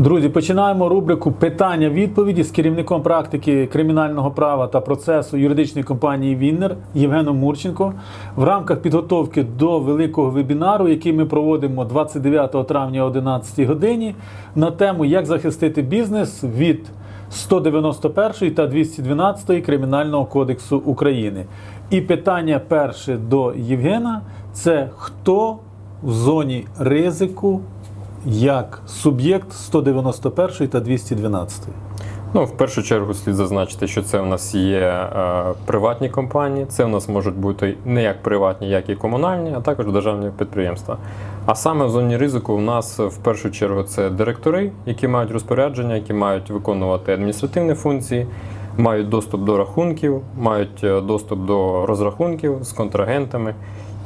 Друзі, починаємо рубрику питання-відповіді з керівником практики кримінального права та процесу юридичної компанії Віннер Євгеном Мурченко в рамках підготовки до великого вебінару, який ми проводимо 29 травня о 11 годині, на тему як захистити бізнес від 191 та 212 Кримінального кодексу України. І питання перше до Євгена це хто в зоні ризику як суб'єкт 191 та 212. Ну, в першу чергу слід зазначити, що це в нас є е, приватні компанії, це в нас можуть бути не як приватні, як і комунальні, а також державні підприємства. А саме в зоні ризику в нас в першу чергу це директори, які мають розпорядження, які мають виконувати адміністративні функції, мають доступ до рахунків, мають е, доступ до розрахунків з контрагентами.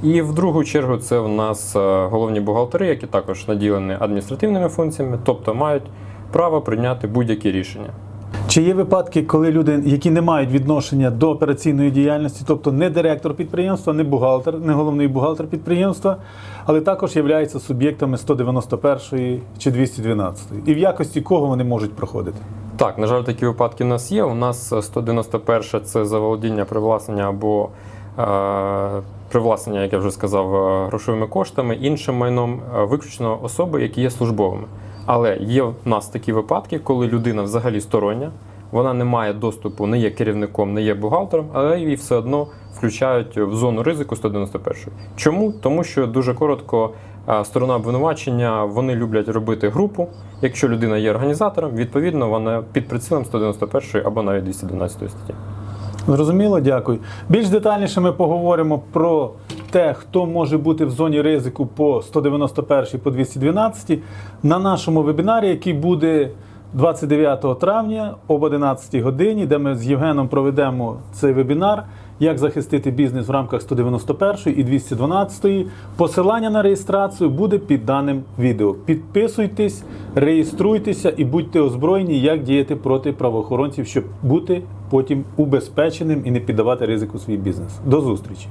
І в другу чергу це в нас е, головні бухгалтери, які також наділені адміністративними функціями, тобто мають право прийняти будь-які рішення. Чи є випадки, коли люди, які не мають відношення до операційної діяльності, тобто не директор підприємства, не бухгалтер, не головний бухгалтер підприємства, але також являються суб'єктами 191 чи 212? І в якості кого вони можуть проходити? Так, на жаль, такі випадки у нас є. У нас 191 це заволодіння привласнення або привласнення, як я вже сказав, е, грошовими коштами, іншим майном, е, виключно особи, які є службовими. Але є в нас такі випадки, коли людина взагалі стороння, вона не має доступу, не є керівником, не є бухгалтером, але її все одно включають в зону ризику 191. Чому? Тому що дуже коротко. е, Сторона обвинувачення вони люблять робити групу. Якщо людина є організатором, відповідно вона під прицілом 191 або навіть 212 статті. Зрозуміло, дякую. Більш детальніше ми поговоримо про те, хто може бути в зоні ризику по 191 по 212 на нашому вебінарі, який буде 29 травня об 11 годині, де ми з Євгеном проведемо цей вебінар. Як захистити бізнес в рамках 191 і 212. Посилання на реєстрацію буде під даним відео. Підписуйтесь, реєструйтеся і будьте озброєні, як діяти проти правоохоронців, щоб бути потім убезпеченим і не піддавати ризику свій бізнес. До зустрічі!